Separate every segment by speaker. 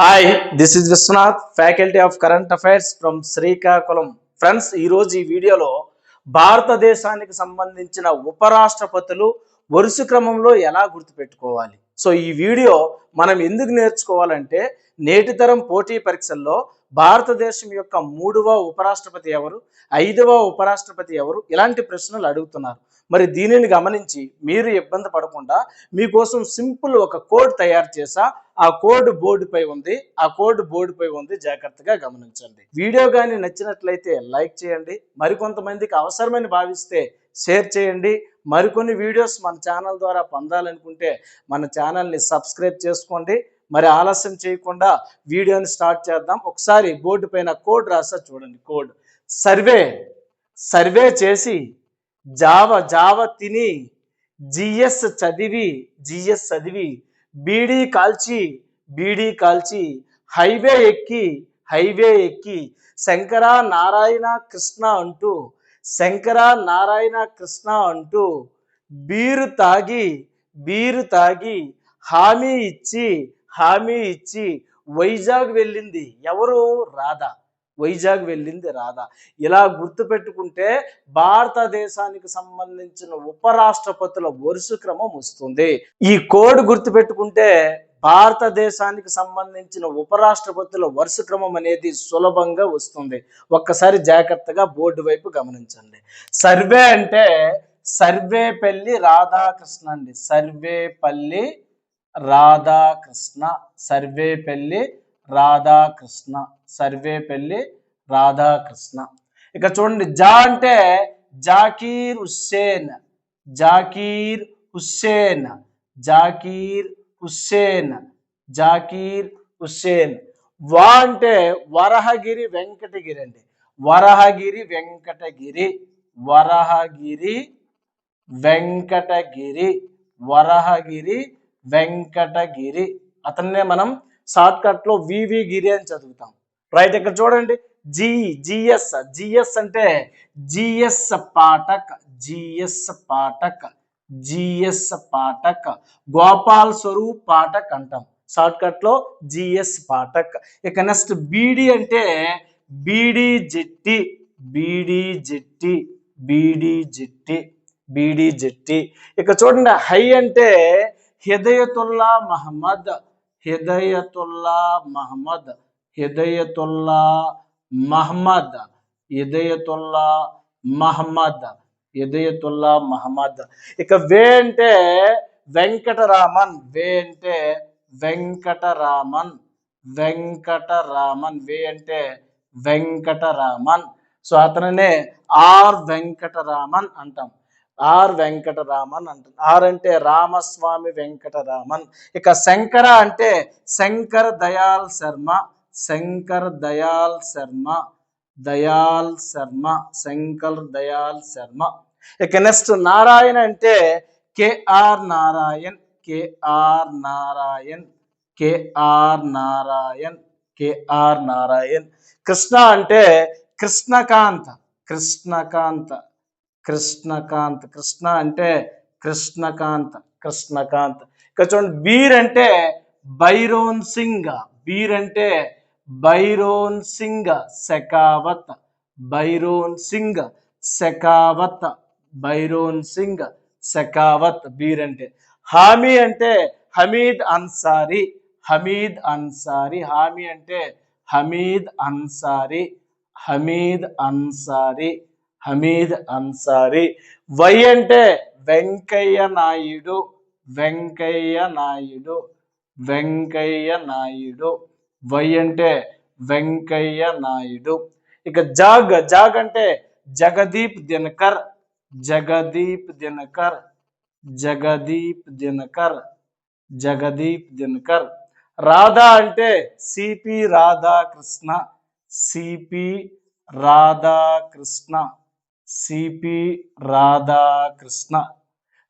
Speaker 1: Hi this is Vishwanath faculty of current affairs from Srikakulam friends ఈరోజు ఈ వీడియోలో భారతదేశానికి సంబంధించిన ఉపరాష్ట్రపతులు వరుస క్రమంలో ఎలా గుర్తుపెట్టుకోవాలి? సో ఈ వీడియో మనం ఎందుకు నేర్చుకోవాలంటే నేటి తరం పోటీ పరీక్షల్లో భారతదేశం యొక్క మూడవ ఉపరాష్ట్రపతి ఎవరు? ఐదవ ఉపరాష్ట్రపతి ఎవరు? ఇలాంటి ప్రశ్నలు అడుగుతున్నారు. మరి దీనిని గమనించి మీరు ఇబ్బంది పడకుండా మీకోసం సింపుల్ ఒక కోడ్ తయారు చేసా. ఆ కోడ్ బోర్డుపై ఉంది. ఆ కోడ్ బోర్డుపై ఉంది. జాగ్రత్తగా గమనించండి. వీడియో కానీ నచ్చినట్లయితే లైక్ చేయండి. మరికొంతమందికి అవసరమని భావిస్తే షేర్ చేయండి. మరికొన్ని వీడియోస్ మన ఛానల్ ద్వారా పొందాలనుకుంటే మన ఛానల్ని సబ్స్క్రైబ్ చేసుకోండి. మరి ఆలస్యం చేయకుండా వీడియోని స్టార్ట్ చేద్దాం. ఒకసారి బోర్డు పైన కోడ్ రాసా చూడండి. కోడ్. సర్వే. సర్వే చేసి జావ జావ తిని జిఎస్ చదివి జిఎస్ చదివి బీడీ కాల్చి బీడీ కాల్చి హైవే ఎక్కి హైవే ఎక్కి శంకర నారాయణ కృష్ణ అంటూ శంకర నారాయణ కృష్ణ అంటూ బీరు తాగి బీరు తాగి హామీ ఇచ్చి హామీ ఇచ్చి వైజాగ్ వెళ్ళింది ఎవరు? రాధా. వైజాగ్ వెళ్ళింది రాధా. ఇలా గుర్తుపెట్టుకుంటే భారతదేశానికి సంబంధించిన ఉపరాష్ట్రపతుల వరుస క్రమం వస్తుంది. ఈ కోడ్ గుర్తుపెట్టుకుంటే భారతదేశానికి సంబంధించిన ఉపరాష్ట్రపతుల వరుస క్రమం అనేది సులభంగా వస్తుంది. ఒక్కసారి జాగ్రత్తగా బోర్డు వైపు గమనించండి. సర్వే అంటే సర్వేపల్లి రాధాకృష్ణ అండి. సర్వేపల్లి రాధాకృష్ణ సర్వేపల్లి రాధాకృష్ణ సర్వేపల్లి రాధాకృష్ణ. ఇక చూడండి జా అంటే జాకీర్ హుస్సేన్ జాకీర్ హుస్సేన్ జాకీర్ హుస్సేన్ జాకీర్ హుస్సేన్. వా అంటే వరహగిరి వెంకటగిరి అండి. వరహగిరి వెంకటగిరి వరహగిరి వెంకటగిరి వరహగిరి వెంకటగిరి. అతన్నే మనం షార్ట్ కట్లో వివి గిరి అని చదువుతాం. రైట్ ఇక్కడ చూడండి. జి జిఎస్ జిఎస్ అంటే GS Pathak GS Pathak GS Pathak Gopal Swaroop Pathak అంటాం. షార్ట్ కట్లో జిఎస్ పాఠక్. ఇక నెక్స్ట్ బీడి అంటే బీడి జెట్టి బీడి జెట్టి బీడి జెట్టి బీడి జెట్టి. ఇక చూడండి హై అంటే హిదయతుల్లా మహమ్మద్ హిదయతుల్లా మహమ్మద్ హిదయతుల్లా మహమ్మద్ హిదయతుల్లా మహమ్మద్ హిదయతుల్లా మహమ్మద్. ఇక వే అంటే వెంకటరామన్ వే అంటే వెంకటరామన్ వెంకటరామన్ వే అంటే వెంకటరామన్. సో అతననే ఆర్ వెంకటరామన్ అంటాం. ఆర్ వెంకటరామన్ అంటుంది ఆర్ అంటే రామస్వామి వెంకటరామన్. ఇక శంకర అంటే శంకర్ దయాల్ శర్మ శంకర్ దయాల్ శర్మ దయాల్ శర్మ శంకర్ దయాల్ శర్మ. ఇక నెక్స్ట్ నారాయణ అంటే KR Narayan KR Narayan KR Narayan KR Narayan. Krishna అంటే కృష్ణకాంత కృష్ణకాంత. కృష్ణకాంత్. కృష్ణ అంటే కృష్ణకాంత్ కృష్ణకాంత్. ఇక్కడ చూడండి బీర్ అంటే బైరోన్ సింగ్. బీర్ అంటే బైరోన్ సింగ్ శకావత్. బైరోన్ సింగ్ శకావత్. బైరోన్ సింగ్ శకావత్. బీర్ అంటే హామీ అంటే హమీద్ అన్సారీ. హమీద్ అన్సారీ. హామీ అంటే హమీద్ అన్సారీ. హమీద్ అన్సారీ. హమీద్ అన్సారీ. వై అంటే వెంకయ్య నాయుడు వెంకయ్య నాయుడు వెంకయ్య నాయుడు. వై అంటే వెంకయ్య నాయుడు. ఇక జాగ్ జాగ్ అంటే జగదీప్ దినకర్ జగదీప్ దినకర్ జగదీప్ దినకర్ జగదీప్ దినకర్. రాధా అంటే CP Radhakrishna CP Radhakrishna. CP Radhakrishna.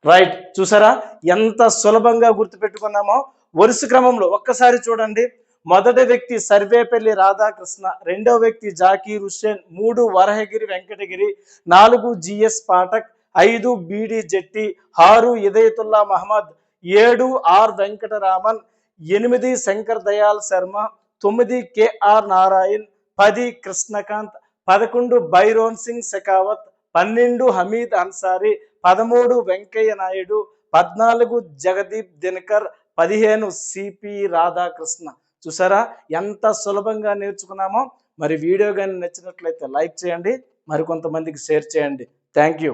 Speaker 1: Right చూసారా? ఎంత సులభంగా గుర్తుపెట్టుకున్నామో వరుస క్రమంలో ఒక్కసారి చూడండి. మొదటి వ్యక్తి సర్వేపల్లి రాధాకృష్ణ రెండవ వ్యక్తి జాకీర్ హుస్సేన్ మూడు వరహగిరి వెంకటగిరి నాలుగు జిఎస్ పాఠక్ ఐదు బీడి జెట్టి ఆరు ఇదయతుల్లా మహమ్మద్ ఏడు ఆర్ వెంకటరామన్ ఎనిమిది శంకర్ దయాల్ శర్మ తొమ్మిది కేఆర్ నారాయణ్ పది కృష్ణకాంత్ పదకొండు బైరోన్ సింగ్ శెకావత్ పన్నెండు హమీద్ అన్సారీ పదమూడు వెంకయ్య నాయుడు పద్నాలుగు జగదీప్ దినకర్ పదిహేను సిపి రాధాకృష్ణ. చూసారా? ఎంత సులభంగా నేర్చుకున్నామో. మరి వీడియో కానీ నచ్చినట్లయితే లైక్ చేయండి. మరి కొంతమందికి షేర్ చేయండి. Thank you.